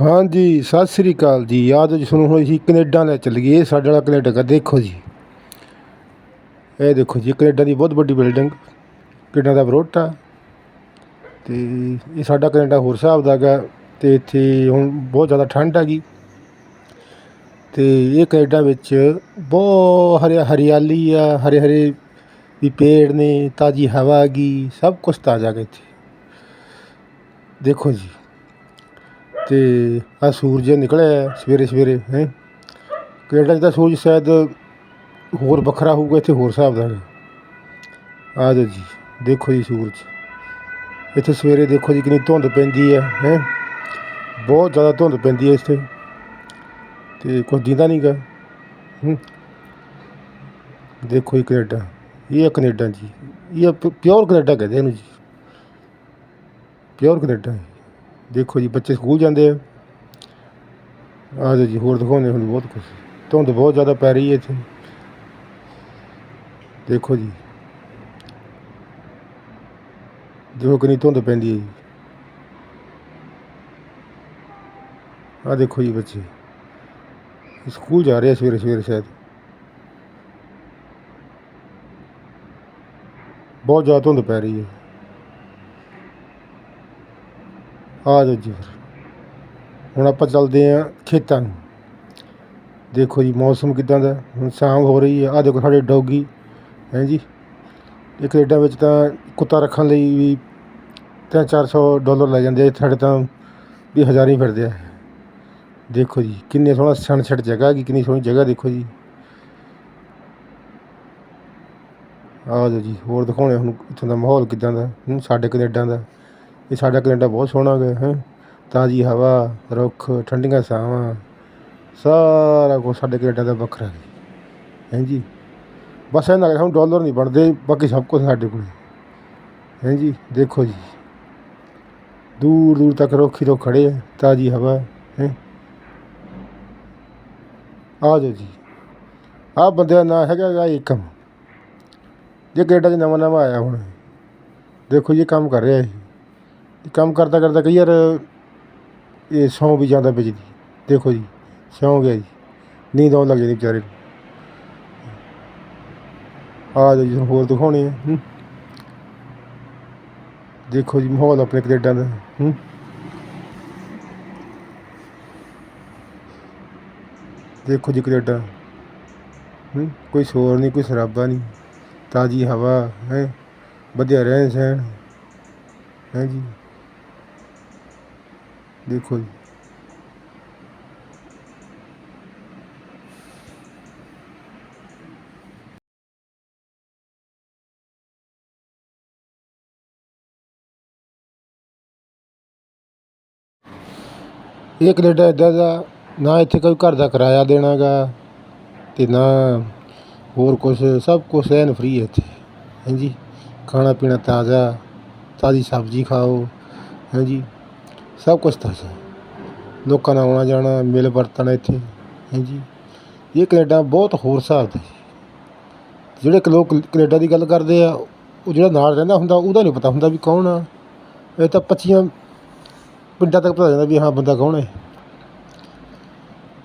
ਹਾਂਜੀ, ਸਤਿ ਸ੍ਰੀ ਅਕਾਲ ਜੀ। ਯਾਦ ਜੀ ਸੁਣੋ, ਹੁਣ ਅਸੀਂ ਕੈਨੇਡਾ ਲੈ ਚੱਲ ਗਏ ਇਹ ਸਾਡੇ ਵਾਲਾ ਕੈਨੇਡਾ ਦਾ ਦੇਖੋ ਜੀ। ਇਹ ਦੇਖੋ ਜੀ, ਕੈਨੇਡਾ ਦੀ ਬਹੁਤ ਵੱਡੀ ਬਿਲਡਿੰਗ। ਕੈਨੇਡਾ ਦਾ ਬਰੋਟਾ। ਤੇ ਇਹ ਸਾਡਾ ਕੈਨੇਡਾ ਹੋਰ ਹਿਸਾਬ ਦਾ ਹੈਗਾ। ਤੇ ਇੱਥੇ ਹੁਣ ਬਹੁਤ ਜ਼ਿਆਦਾ ਠੰਡ ਹੈਗੀ। ਤੇ ਇਹ ਕੈਨੇਡਾ ਵਿੱਚ ਬਹੁਤ ਹਰਿਆ, ਹਰਿਆਲੀ ਆ ਹਰੇ ਹਰੇ ਵੀ ਪੇੜ ਨੇ, ਤਾਜ਼ੀ ਹਵਾ ਹੈਗੀ, ਸਭ ਕੁਝ ਤਾਜ਼ਾ ਹੈਗਾ ਇੱਥੇ। ਦੇਖੋ ਜੀ। ਤੇ ਆ ਸੂਰਜ ਨਿਕਲਿਆ ਸਵੇਰੇ ਸਵੇਰੇ, ਹੈਂ। ਕੈਨੇਡਾ 'ਚ ਤਾਂ ਸੂਰਜ ਸ਼ਾਇਦ ਹੋਰ ਵੱਖਰਾ ਹੋਊਗਾ, ਇੱਥੇ ਹੋਰ ਹਿਸਾਬ ਦਾ ਆ ਜਾਓ ਜੀ, ਦੇਖੋ ਜੀ ਸੂਰਜ। ਇੱਥੇ ਸਵੇਰੇ ਦੇਖੋ ਜੀ ਕਿੰਨੀ ਧੁੰਦ ਪੈਂਦੀ ਹੈ ਹੈ। ਬਹੁਤ ਜ਼ਿਆਦਾ ਧੁੰਦ ਪੈਂਦੀ ਹੈ ਇੱਥੇ। ਤੇ ਕੁਝ ਦਿੰਦਾ ਨਹੀਂਗਾ ਹੂੰ। ਦੇਖੋ ਜੀ ਕੈਨੇਡਾ, ਇਹ ਹੈ ਕੈਨੇਡਾ ਜੀ। ਇਹ ਪਿਓਰ ਕੈਨੇਡਾ ਕਹਿੰਦੇ ਇਹਨੂੰ ਜੀ। ਪਿਓਰ ਕੈਨੇਡਾ ਦੇਖੋ ਜੀ, ਬੱਚੇ ਸਕੂਲ ਜਾਂਦੇ ਆ। ਆ ਜੀ, ਹੋਰ ਦਿਖਾਉਂਦੇ ਹੁਣ ਬਹੁਤ ਕੁਝ ਧੁੰਦ ਬਹੁਤ ਜ਼ਿਆਦਾ ਪੈ ਰਹੀ ਹੈ ਇੱਥੇ। ਦੇਖੋ ਜੀ। ਦੇਖੋ ਕਿੰਨੀ ਧੁੰਦ ਪੈਂਦੀ ਹੈ ਜੀ। ਆ ਦੇਖੋ ਜੀ ਬੱਚੇ। ਸਕੂਲ ਜਾ ਰਹੇ ਆ ਸਵੇਰੇ ਸਵੇਰੇ ਸ਼ਾਇਦ। ਬਹੁਤ ਜ਼ਿਆਦਾ ਧੁੰਦ ਪੈ ਰਹੀ ਹੈ। ਆ ਜਾਓ ਜੀ ਫਿਰ। ਹੁਣ ਆਪਾਂ ਚੱਲਦੇ ਆ ਖੇਤਾਂ ਨੂੰ। ਦੇਖੋ ਜੀ, ਮੌਸਮ ਕਿਦਾਂ ਦਾ, ਹੁਣ ਸ਼ਾਮ ਹੋ ਰਹੀ ਹੈ। ਆ ਦੇਖੋ ਸਾਡੇ ਡੌਗੀ, ਹੈ ਜੀ। ਇਹ ਕੈਨੇਡਾ ਵਿੱਚ ਤਾਂ ਕੁੱਤਾ ਰੱਖਣ ਲਈ ਵੀ ਤਿੰਨ ਚਾਰ ਸੌ ਡਾਲਰ ਲੈ ਜਾਂਦੇ ਆ। ਸਾਡੇ ਤਾਂ ਵੀ ਹਜ਼ਾਰਾਂ ਹੀ ਫਿਰਦੇ ਆ। ਦੇਖੋ ਜੀ, ਕਿੰਨੇ ਸੋਹਣਾ ਸਨਸੈਟ ਜਗ੍ਹਾ ਹੈਗੀ, ਕਿੰਨੀ ਸੋਹਣੀ ਜਗ੍ਹਾ ਦੇਖੋ ਜੀ। ਆ ਜਾਓ ਜੀ, ਹੋਰ ਦਿਖਾਉਣੇ ਹੁਣ ਇੱਥੋਂ ਦਾ ਮਾਹੌਲ ਕਿਦਾਂ ਦਾ ਸਾਡੇ ਕੈਨੇਡਾ ਦਾ। ਇਹ ਸਾਡਾ ਕੈਨੇਡਾ ਬਹੁਤ ਸੋਹਣਾ ਹੈਗਾ, ਹੈ। ਤਾਜ਼ੀ ਹਵਾ, ਰੁੱਖ, ਠੰਡੀਆਂ ਛਾਵਾਂ ਸਾਰਾ ਕੁਛ ਸਾਡੇ ਕੈਨੇਡਾ ਦਾ ਵੱਖਰਾ ਹੈ। ਹੈਂ ਜੀ? ਬਸ ਇਹਨਾਂ ਲੱਗਦਾ ਹੁਣ ਡਾਲਰ ਨਹੀਂ ਬਣਦੇ, ਬਾਕੀ ਸਭ ਕੁਝ ਸਾਡੇ ਕੋਲ ਹੈ। ਜੀ? ਦੇਖੋ ਜੀ। ਦੂਰ ਦੂਰ ਤੱਕ ਰੁੱਖ ਹੀ ਰੁੱਖ ਖੜੇ ਆ, ਤਾਜ਼ੀ ਹਵਾ, ਹੈ। ਆ ਜਾਓ ਜੀ। ਆਹ ਬੰਦੇ ਦਾ ਨਾਂ ਹੈਗਾ ਗਾ ਏਕਮ। ਜੇ ਕੈਨੇਡਾ 'ਚ ਨਵਾਂ ਨਵਾਂ ਆਇਆ ਹੁਣ। ਦੇਖੋ ਜੀ ਇਹ ਕੰਮ ਕਰ ਰਿਹਾ ਇਹ। ਕੰਮ ਕਰਦਾ ਕਰਦਾ ਕਈ ਵਾਰ ਇਹ ਸੌਂ ਵੀ ਜਾਂਦਾ ਵਿੱਚ ਦੀ ਦੇਖੋ ਜੀ ਸੌਂ ਗਿਆ ਜੀ। ਨੀਂਦ ਆਉਣ ਲੱਗ ਜਾਂਦੀ ਵਿਚਾਰੇ ਨੂੰ। ਆ ਜਾਓ ਜੀ ਤੁਹਾਨੂੰ ਹੋਰ ਦਿਖਾਉਣੇ ਆ। ਹੂੰ। ਦੇਖੋ ਜੀ ਮਾਹੌਲ ਆਪਣੇ ਕੈਨੇਡਾ ਦਾ। ਹੂੰ। ਦੇਖੋ ਜੀ ਕੈਨੇਡਾ। ਹੂੰ ਕੋਈ ਸ਼ੋਰ ਨਹੀਂ ਕੋਈ ਸ਼ਰਾਬਾ ਨਹੀਂ। ਤਾਜ਼ੀ ਹਵਾ ਹੈ। ਵਧੀਆ ਰਹਿਣ ਸਹਿਣ। ਹੈ ਜੀ। ਦੇਖੋ ਜੀ। ਇਹ ਕੈਨੇਡਾ ਇੱਦਾਂ ਦਾ, ਨਾ ਇੱਥੇ ਕੋਈ ਘਰ ਦਾ ਕਿਰਾਇਆ ਦੇਣਾ ਗਾ ਤੇ ਨਾ ਹੋਰ ਕੁਛ, ਸਭ ਕੁਛ ਐਨ ਫ੍ਰੀ ਹੈ ਇੱਥੇ। ਹਾਂਜੀ। ਖਾਣਾ ਪੀਣਾ ਤਾਜ਼ਾ, ਤਾਜ਼ੀ ਸਬਜ਼ੀ ਖਾਓ। ਹਾਂਜੀ। ਸਭ ਕੁਛ ਤਾਜ਼ਾ ਲੋਕਾਂ ਦਾ ਆਉਣਾ ਜਾਣਾ, ਮਿਲ ਵਰਤਣਾ ਇੱਥੇ ਹਾਂਜੀ ਇਹ ਕਨੇਡਾ ਬਹੁਤ ਹੋਰ ਹਿਸਾਬ ਦਾ। ਜੀ ਜਿਹੜੇ ਕਿ ਲੋਕ ਕਨੇਡਾ ਦੀ ਗੱਲ ਕਰਦੇ ਆ, ਉਹ ਜਿਹੜਾ ਨਾਲ ਰਹਿੰਦਾ ਹੁੰਦਾ, ਉਹਦਾ ਨਹੀਂ ਪਤਾ ਹੁੰਦਾ ਵੀ ਕੌਣ ਆ। ਇਹ ਤਾਂ ਪੱਚੀਆਂ ਪਿੰਡਾਂ ਤੱਕ ਪਤਾ ਜਾਂਦਾ ਵੀ ਹਾਂ, ਬੰਦਾ ਕੌਣ ਹੈ।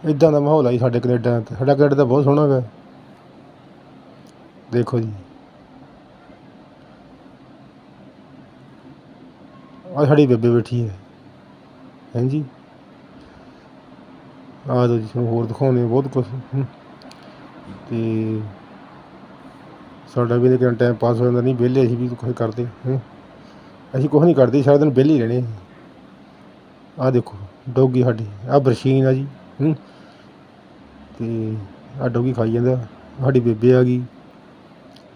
ਇਦਾਂ ਦਾ ਮਾਹੌਲ ਆ ਜੀ ਸਾਡੇ ਕਨੇਡਾ ਦਾ। ਸਾਡਾ ਕਨੇਡਾ ਤਾਂ ਬਹੁਤ ਸੋਹਣਾ ਹੈਗਾ ਦੇਖੋ ਜੀ। ਆ ਸਾਡੀ ਬੇਬੇ ਬੈਠੀ ਹੈ। ਹਾਂਜੀ। ਆ ਦੋ ਜੀ, ਤੁਹਾਨੂੰ ਹੋਰ ਦਿਖਾਉਣੇ ਬਹੁਤ ਕੁਝ ਤੇ ਸਾਡਾ ਵੀ ਇਹਦੇ ਟਾਈਮ ਪਾਸ ਹੋ ਜਾਂਦਾ, ਨਹੀਂ ਵਿਹਲੇ ਅਸੀਂ ਵੀ ਕੁਝ ਕਰਦੇ, ਹੈਂ। ਅਸੀਂ ਕੁਝ ਨਹੀਂ ਕਰਦੇ, ਸਾਰਾ ਦਿਨ ਵਿਹਲੇ ਹੀ ਰਹਿਣੇ ਆ ਦੇਖੋ, ਡੋਗੀ ਸਾਡੀ ਆ ਬਰਸ਼ੀਨ ਆ ਜੀ, ਹੂੰ। ਤੇ ਆ ਡੋਗੀ ਖਾਈ ਜਾਂਦਾ, ਸਾਡੀ ਬੇਬੇ ਆ ਗਈ।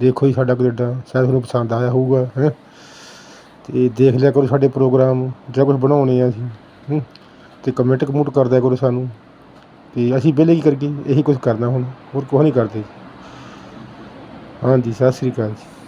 ਦੇਖੋ ਜੀ ਸਾਡਾ ਕੈਨੇਡਾ, ਸ਼ਾਇਦ ਤੁਹਾਨੂੰ ਪਸੰਦ ਆਇਆ ਹੋਊਗਾ, ਹੈ। ਤੇ ਦੇਖ ਲਿਆ ਕਰੋ ਸਾਡੇ ਪ੍ਰੋਗਰਾਮ, ਜਿਹੜਾ ਕੁਝ ਬਣਾਉਣੇ ਆ ਅਸੀਂ। ਹੂੰ। ਤੇ ਕਮੈਂਟ ਕਮੂਟ ਕਰ ਕਰੋ ਸਾਨੂੰ। ਤੇ ਅਸੀਂ ਵਿਹਲੇ ਕੀ ਕਰੀਏ? ਇਹੀ ਕੁਝ ਕਰਨਾ ਹੁਣ। ਹੋਰ ਕੁਝ ਨਹੀਂ ਕਰਦੇ। ਹਾਂਜੀ, ਸਤਿ ਸ੍ਰੀ ਅਕਾਲ ਜੀ।